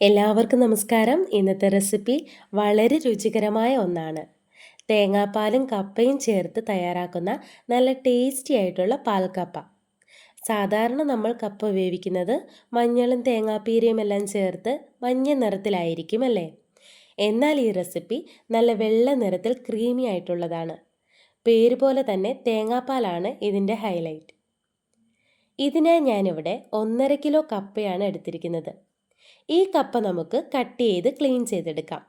എല്ലാവർക്കും നമസ്കാരം. ഇന്നത്തെ റെസിപ്പി വളരെ രുചികരമായ ഒന്നാണ്. തേങ്ങാപ്പാലും കപ്പയും ചേർത്ത് തയ്യാറാക്കുന്ന നല്ല ടേസ്റ്റി ആയിട്ടുള്ള പാൽക്കപ്പ. സാധാരണ നമ്മൾ കപ്പ വേവിക്കുന്നത് മഞ്ഞളും തേങ്ങാപ്പീരയും എല്ലാം ചേർത്ത് മഞ്ഞ നിറത്തിലായിരിക്കും അല്ലേ? എന്നാൽ ഈ റെസിപ്പി നല്ല വെള്ള നിറത്തിൽ ക്രീമി ആയിട്ടുള്ളതാണ്. പേര് പോലെ തന്നെ തേങ്ങാപ്പാലാണ് ഇതിന്റെ ഹൈലൈറ്റ്. ഇതിനായി ഞാനിവിടെ ഒന്നര കിലോ കപ്പയാണ് എടുത്തിരിക്കുന്നത്. ഈ കപ്പ നമുക്ക് കട്ട് ചെയ്ത് ക്ലീൻ ചെയ്തെടുക്കാം.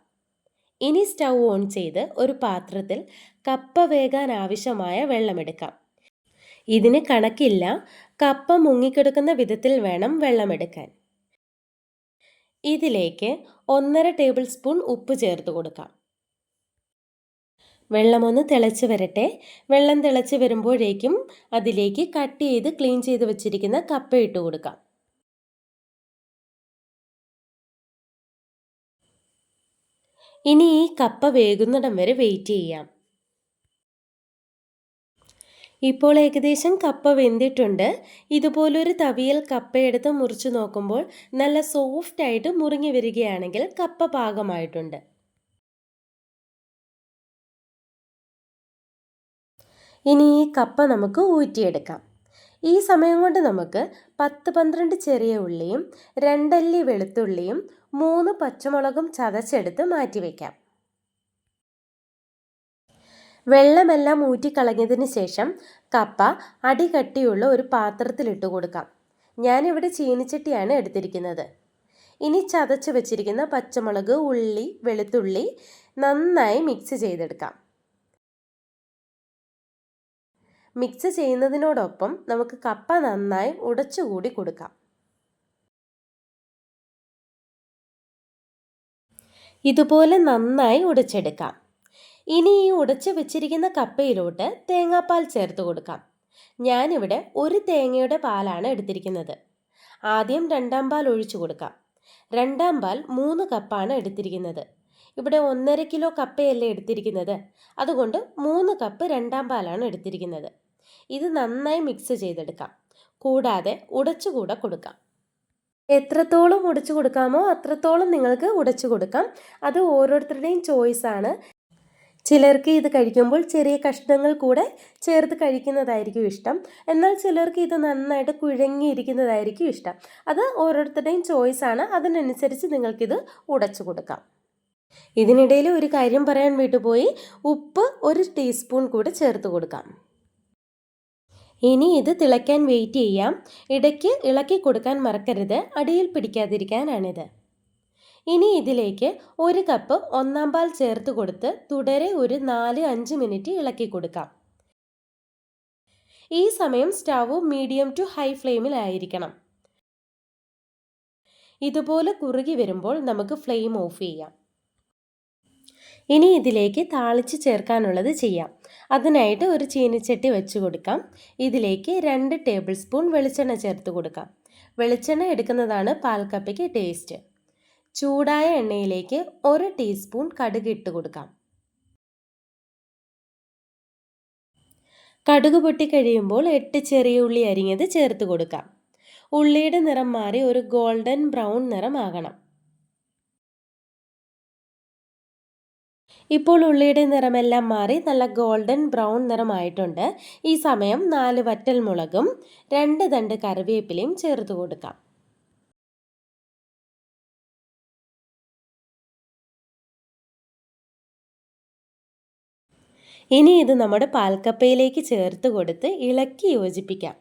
ഇനി സ്റ്റൗ ഓൺ ചെയ്ത് ഒരു പാത്രത്തിൽ കപ്പ വേകാൻ ആവശ്യമായ വെള്ളമെടുക്കാം. ഇതിന് കണക്കില്ല കപ്പ മുങ്ങിക്കെടുക്കുന്ന വിധത്തിൽ വേണം വെള്ളമെടുക്കാൻ. ഇതിലേക്ക് ഒന്നര ടേബിൾ സ്പൂൺ ഉപ്പ് ചേർത്ത് കൊടുക്കാം. വെള്ളമൊന്ന് തിളച്ച് വരട്ടെ. വെള്ളം തിളച്ച് വരുമ്പോഴേക്കും അതിലേക്ക് കട്ട് ചെയ്ത് ക്ലീൻ ചെയ്ത് വെച്ചിരിക്കുന്ന കപ്പ ഇട്ട് കൊടുക്കാം. ഇനി ഈ കപ്പ വേകുന്നിടം വരെ വെയിറ്റ് ചെയ്യാം. ഇപ്പോൾ ഏകദേശം കപ്പ വെന്തിട്ടുണ്ട്. ഇതുപോലൊരു തവിയൽ കപ്പയെടുത്ത് മുറിച്ച് നോക്കുമ്പോൾ നല്ല സോഫ്റ്റ് ആയിട്ട് മുറിങ്ങി വരികയാണെങ്കിൽ കപ്പ പാകമായിട്ടുണ്ട്. ഇനി ഈ കപ്പ നമുക്ക് ഊറ്റിയെടുക്കാം. ഈ സമയം കൊണ്ട് നമുക്ക് പത്ത് പന്ത്രണ്ട് ചെറിയ ഉള്ളിയും രണ്ടല്ലി വെളുത്തുള്ളിയും മൂന്ന് പച്ചമുളകും ചതച്ചെടുത്ത് മാറ്റിവെക്കാം. വെള്ളമെല്ലാം ഊറ്റിക്കളഞ്ഞതിന് ശേഷം കപ്പ അടികട്ടിയുള്ള ഒരു പാത്രത്തിലിട്ട് കൊടുക്കാം. ഞാനിവിടെ ചീനിച്ചട്ടിയാണ് എടുത്തിരിക്കുന്നത്. ഇനി ചതച്ച് വെച്ചിരിക്കുന്ന പച്ചമുളക് ഉള്ളി വെളുത്തുള്ളി നന്നായി മിക്സ് ചെയ്തെടുക്കാം. മിക്സ് ചെയ്യുന്നതിനോടൊപ്പം നമുക്ക് കപ്പ നന്നായി ഉടച്ചുകൂടി കൊടുക്കാം. ഇതുപോലെ നന്നായി ഉടച്ചെടുക്കാം. ഇനി ഈ ഉടച്ച് വെച്ചിരിക്കുന്ന കപ്പയിലോട്ട് തേങ്ങാപ്പാൽ ചേർത്ത് കൊടുക്കാം. ഞാനിവിടെ ഒരു തേങ്ങയുടെ പാലാണ് എടുത്തിരിക്കുന്നത്. ആദ്യം രണ്ടാം പാൽ ഒഴിച്ചു കൊടുക്കാം. രണ്ടാം പാൽ മൂന്ന് കപ്പാണ് എടുത്തിരിക്കുന്നത്. ഇവിടെ ഒന്നര കിലോ കപ്പയല്ലേ എടുത്തിരിക്കുന്നത്. അതുകൊണ്ട് മൂന്ന് കപ്പ് രണ്ടാം പാലാണ് എടുത്തിരിക്കുന്നത്. ഇത് നന്നായി മിക്സ് ചെയ്തെടുക്കാം. കൂടാതെ ഉടച്ചുകൂടെ കൊടുക്കാം. എത്രത്തോളം ഉടച്ചു കൊടുക്കാമോ അത്രത്തോളം നിങ്ങൾക്ക് ഉടച്ചു കൊടുക്കാം. അത് ഓരോരുത്തരുടെയും ചോയ്സാണ് ചിലർക്ക് ഇത് കഴിക്കുമ്പോൾ ചെറിയ കഷ്ണങ്ങൾ കൂടെ ചേർത്ത് കഴിക്കുന്നതായിരിക്കും ഇഷ്ടം. എന്നാൽ ചിലർക്ക് ഇത് നന്നായിട്ട് കുഴങ്ങിയിരിക്കുന്നതായിരിക്കും ഇഷ്ടം. അത് ഓരോരുത്തരുടെയും ചോയ്സാണ് അതിനനുസരിച്ച് നിങ്ങൾക്കിത് ഉടച്ചു കൊടുക്കാം. ഇതിനിടയിൽ ഒരു കാര്യം പറയാൻ വിട്ടുപോയി. ഉപ്പ് ഒരു ടീസ്പൂൺ കൂടെ ചേർത്ത് കൊടുക്കാം. ഇനി ഇത് തിളയ്ക്കാൻ വെയിറ്റ് ചെയ്യാം. ഇടയ്ക്ക് ഇളക്കി കൊടുക്കാൻ മറക്കരുത്. അടിയിൽ പിടിക്കാതിരിക്കാനാണിത്. ഇനി ഇതിലേക്ക് ഒരു കപ്പ് ഒന്നാം പാൽ ചേർത്ത് കൊടുത്ത് തുടരെ ഒരു നാല് അഞ്ച് മിനിറ്റ് ഇളക്കി കൊടുക്കാം. ഈ സമയം സ്റ്റവ് മീഡിയം ടു ഹൈ ഫ്ലെയിമിലായിരിക്കണം ഇതുപോലെ കുറുകി വരുമ്പോൾ നമുക്ക് ഫ്ലെയിം ഓഫ് ചെയ്യാം. ഇനി ഇതിലേക്ക് താളിച്ച് ചേർക്കാനുള്ളത് ചെയ്യാം. അതിനായിട്ട് ഒരു ചീനിച്ചട്ടി വെച്ച് കൊടുക്കാം. ഇതിലേക്ക് രണ്ട് ടേബിൾ സ്പൂൺ വെളിച്ചെണ്ണ ചേർത്ത് കൊടുക്കാം. വെളിച്ചെണ്ണ എടുക്കുന്നതാണ് പാൽക്കപ്പയ്ക്ക് ടേസ്റ്റ്. ചൂടായ എണ്ണയിലേക്ക് ഒരു ടീസ്പൂൺ കടുക് ഇട്ട് കൊടുക്കാം. കടുക് പൊട്ടി കഴിയുമ്പോൾ എട്ട് ചെറിയ ഉള്ളി അരിഞ്ഞത് ചേർത്ത് കൊടുക്കാം. ഉള്ളിയുടെ നിറം മാറി ഒരു ഗോൾഡൻ ബ്രൗൺ നിറമാകണം ഇപ്പോൾ ഉള്ളിയുടെ നിറമെല്ലാം മാറി നല്ല ഗോൾഡൻ ബ്രൗൺ നിറമായിട്ടുണ്ട്. ഈ സമയം നാല് വറ്റൽ മുളകും രണ്ട് തണ്ട് കറിവേപ്പിലയും ചേർത്ത് കൊടുക്കാം. ഇനി ഇത് നമ്മുടെ പാൽക്കപ്പയിലേക്ക് ചേർത്ത് കൊടുത്ത് ഇളക്കി യോജിപ്പിക്കാം.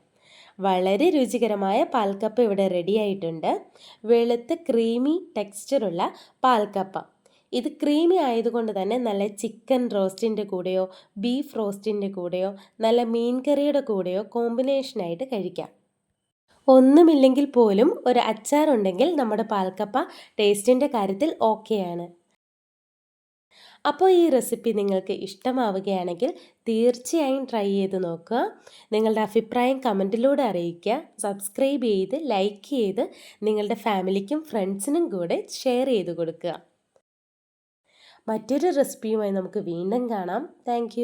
വളരെ രുചികരമായ പാൽക്കപ്പ ഇവിടെ റെഡിയായിട്ടുണ്ട് വെളുത്ത് ക്രീമി ടെക്സ്ചറുള്ള പാൽക്കപ്പ. ഇത് ക്രീമി ആയതുകൊണ്ട് തന്നെ നല്ല ചിക്കൻ റോസ്റ്റിന്റെ കൂടെയോ ബീഫ് റോസ്റ്റിന്റെ കൂടെയോ നല്ല മീൻ കറിയുടെ കൂടെയോ കോമ്പിനേഷനായിട്ട് കഴിക്കാം. ഒന്നുമില്ലെങ്കിൽ പോലും ഒരു അച്ചാറുണ്ടെങ്കിൽ നമ്മുടെ പാൽക്കപ്പ ടേസ്റ്റിന്റെ കാര്യത്തിൽ ഓക്കെയാണ് അപ്പോൾ ഈ റെസിപ്പി നിങ്ങൾക്ക് ഇഷ്ടമാവുകയാണെങ്കിൽ തീർച്ചയായും ട്രൈ ചെയ്ത് നോക്കുക. നിങ്ങളുടെ അഭിപ്രായം കമന്റിലൂടെ അറിയിക്കുക. സബ്സ്ക്രൈബ് ചെയ്ത് ലൈക്ക് ചെയ്ത് നിങ്ങളുടെ ഫാമിലിക്കും ഫ്രണ്ട്സിനും കൂടെ ഷെയർ ചെയ്ത് കൊടുക്കുക. മറ്റൊരു റെസിപ്പിയുമായി നമുക്ക് വീണ്ടും കാണാം. താങ്ക്